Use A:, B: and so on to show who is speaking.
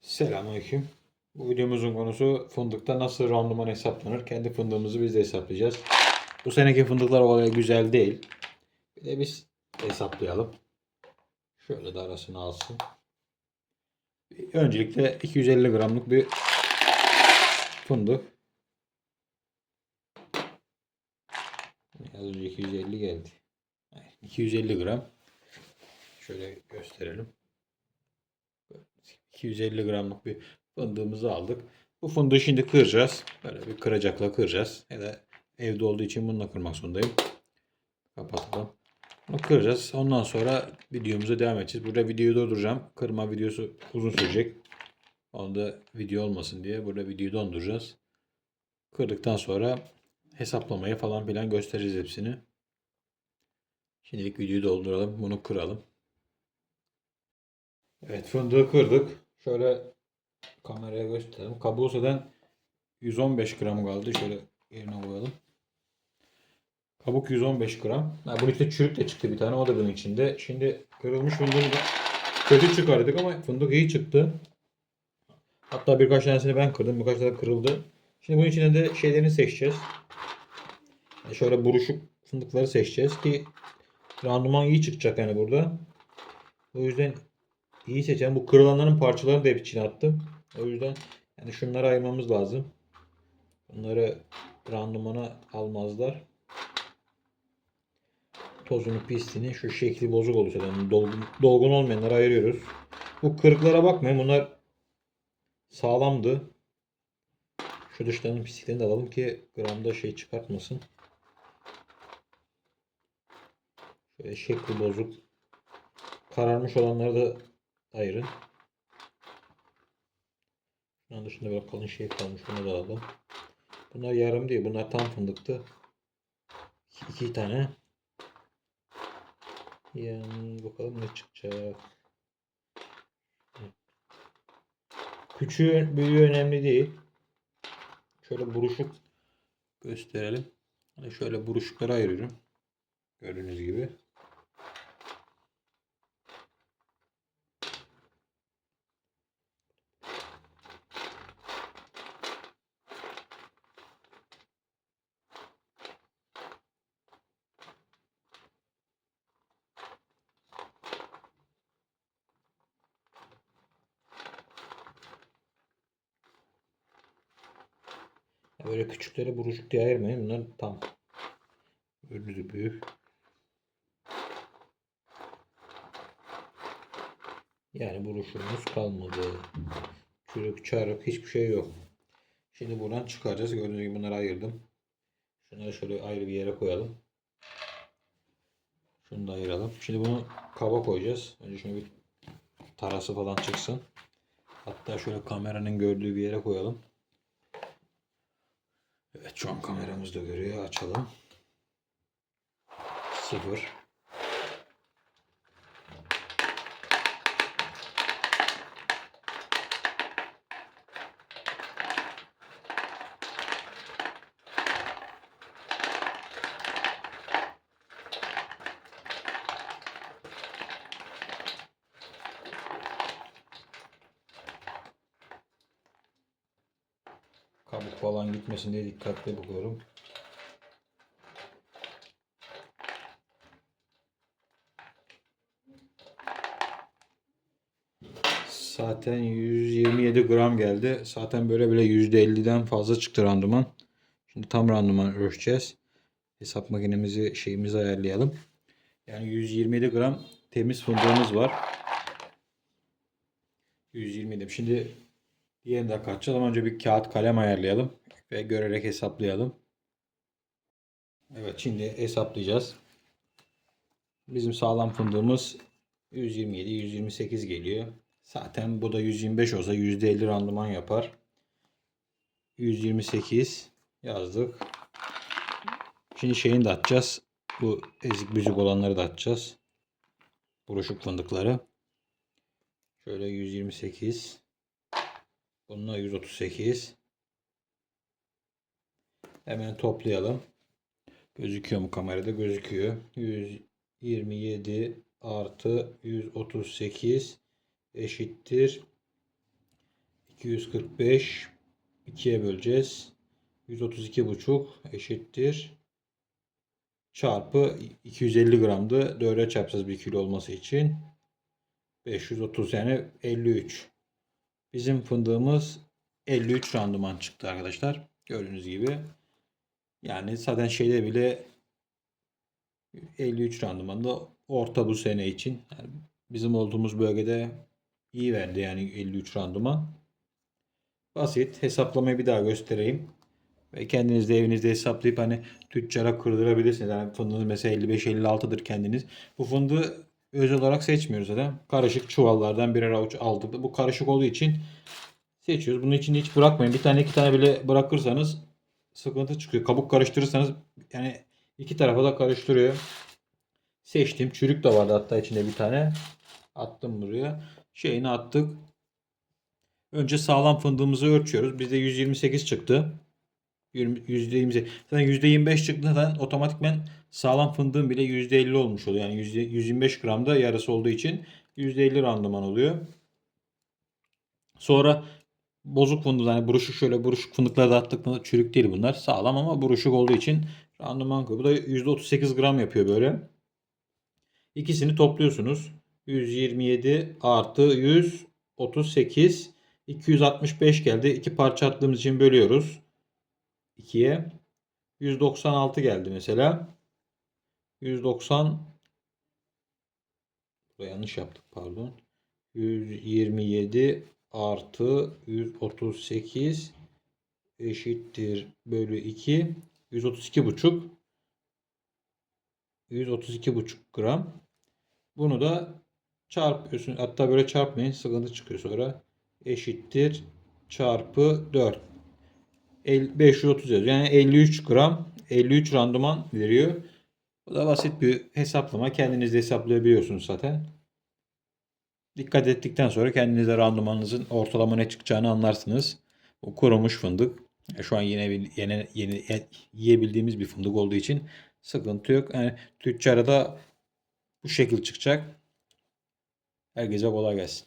A: Selamünaleyküm. Bu videomuzun konusu fındıkta nasıl randıman hesaplanır? Kendi fındığımızı biz de hesaplayacağız. Bu seneki fındıklar o güzel değil. Bir de biz hesaplayalım. Şöyle de arasını alsın. Öncelikle 250 gramlık bir fındık. Az önce 250 geldi. 250 gram. Şöyle gösterelim. 250 gramlık bir fındığımızı aldık. Bu fındığı şimdi kıracağız. Böyle bir kıracakla kıracağız. Ya da evde olduğu için bununla kırmak zorundayım. Kapatalım. Bunu kıracağız. Ondan sonra videomuza devam edeceğiz. Burada videoyu durduracağım. Kırma videosu uzun sürecek. Onda video olmasın diye burada videoyu donduracağız. Kırdıktan sonra hesaplamayı falan filan göstereceğiz hepsini. Şimdilik videoyu dolduralım. Bunu kıralım. Evet fındığı kırdık. Şöyle kameraya gösterelim. Kabuğu zaten 115 gram kaldı. Şöyle yerine koyalım. Kabuk 115 gram. Ha, bunun içinde çürük de çıktı bir tane. O da bunun içinde. Şimdi kırılmış fındığı da kötü çıkardık ama fındık iyi çıktı. Hatta birkaç tanesini ben kırdım. Birkaç tane kırıldı. Şimdi bunun içinde de şeylerini seçeceğiz. Yani şöyle buruşuk fındıkları seçeceğiz ki randıman iyi çıkacak yani burada. O yüzden iyi seçen bu kırılanların parçalarını da hep içine attım. O yüzden yani şunları ayırmamız lazım. Bunları randımana almazlar. Tozunu, pisliğini şu şekli bozuk olursa yani dolgun, dolgun olmayanları ayırıyoruz. Bu kırıklara bakmayın. Bunlar sağlamdı. Şu dışlarının pisliklerini de alalım ki gramda şey çıkartmasın. Şöyle şekli bozuk. Kararmış olanları da ayırın. Bunun dışında böyle kalın şey kalmış. Bunu da alalım. Bunlar yarım değil. Bunlar tam fındıktı. İki, tane. Yani bakalım ne çıkacak. Küçüğü, büyüğü önemli değil. Şöyle buruşuk gösterelim. Hani şöyle buruşukları ayırıyorum. Gördüğünüz gibi. Böyle küçükleri buruşuk diye ayırmayın. Bunlar tam. Gibi büyük. Yani buruşumuz kalmadı. Çürük, çarık hiçbir şey yok. Şimdi buradan çıkaracağız. Gördüğünüz gibi bunları ayırdım. Şunları şöyle ayrı bir yere koyalım. Şunu da ayıralım. Şimdi bunu kaba koyacağız. Önce şunu bir tarası falan çıksın. Hatta şöyle kameranın gördüğü bir yere koyalım. Evet şu an kameramız da görüyor. Açalım. Sıfır. Kabuk falan gitmesin diye dikkatli bakıyorum. Zaten 127 gram geldi. Zaten böyle bile %50'den fazla çıktı randıman. Şimdi tam randıman ölçeceğiz. Hesap makinemizi şeyimizi ayarlayalım. Yani 127 gram temiz fındığımız var. 127. Şimdi diğerini de kaçacağız ama önce bir kağıt kalem ayarlayalım ve görerek hesaplayalım. Evet şimdi hesaplayacağız. Bizim sağlam fındığımız 127 128 geliyor. Zaten bu da 125 olsa %50 randıman yapar. 128 yazdık. Şimdi şeyini de atacağız. Bu ezik büzük olanları da atacağız. Buruşuk fındıkları. Şöyle 128. Bununla 138. Hemen toplayalım. Gözüküyor mu kamerada? Gözüküyor. 127 artı 138 eşittir 245 2'ye böleceğiz. 132,5 eşittir. Çarpı 250 gramdı. 4'e çarpacağız 1 kilo olması için. 530 yani 53. Bizim fındığımız 53 randıman çıktı arkadaşlar. Gördüğünüz gibi. Yani zaten şeyde bile 53 randımanda orta bu sene için. Yani bizim olduğumuz bölgede iyi verdi yani 53 randıman. Basit. Hesaplamayı bir daha göstereyim. Ve kendiniz de evinizde hesaplayıp hani tüccara kırdırabilirsiniz. Yani fındığınız mesela 55-56'dır kendiniz. Bu fındığı özel olarak seçmiyoruz zaten. Karışık çuvallardan birer avuç aldık. Bu karışık olduğu için seçiyoruz. Bunun içinde hiç bırakmayın. Bir tane iki tane bile bırakırsanız sıkıntı çıkıyor. Kabuk karıştırırsanız yani iki tarafa da karıştırıyor. Seçtim. Çürük de vardı hatta içinde bir tane. Attım buraya. Şeyini attık. Önce sağlam fındığımızı ölçüyoruz. Bizde 128 çıktı. %28. Zaten %25 çıktı zaten otomatikmen sağlam fındığın bile %50 olmuş oluyor. Yani yüzde- 125 gramda yarısı olduğu için %50 randıman oluyor. Sonra bozuk fındık yani buruşuk şöyle buruşuk fındıkları da attık çürük değil bunlar. Sağlam ama buruşuk olduğu için randıman koyuyor. Bu da %38 gram yapıyor böyle. İkisini topluyorsunuz. 127 artı 138 265 geldi. İki parça attığımız için bölüyoruz. 2'ye. 196 geldi mesela. 190 Burada yanlış yaptık pardon. 127 artı 138 eşittir bölü 2. 132 buçuk. 132 buçuk gram. Bunu da çarpıyorsun. Hatta böyle çarpmayın. Sıkıntı çıkıyor sonra. Eşittir çarpı 4. El- 530 yazıyor. Yani 53 gram 53 randıman veriyor. Bu da basit bir hesaplama. Kendiniz de hesaplayabiliyorsunuz zaten. Dikkat ettikten sonra kendiniz de randımanınızın ortalama ne çıkacağını anlarsınız. Bu kurumuş fındık. E, Şu an yine yeni, yeni yiyebildiğimiz bir fındık olduğu için sıkıntı yok. Yani tüccara da bu şekil çıkacak. Herkese kolay gelsin.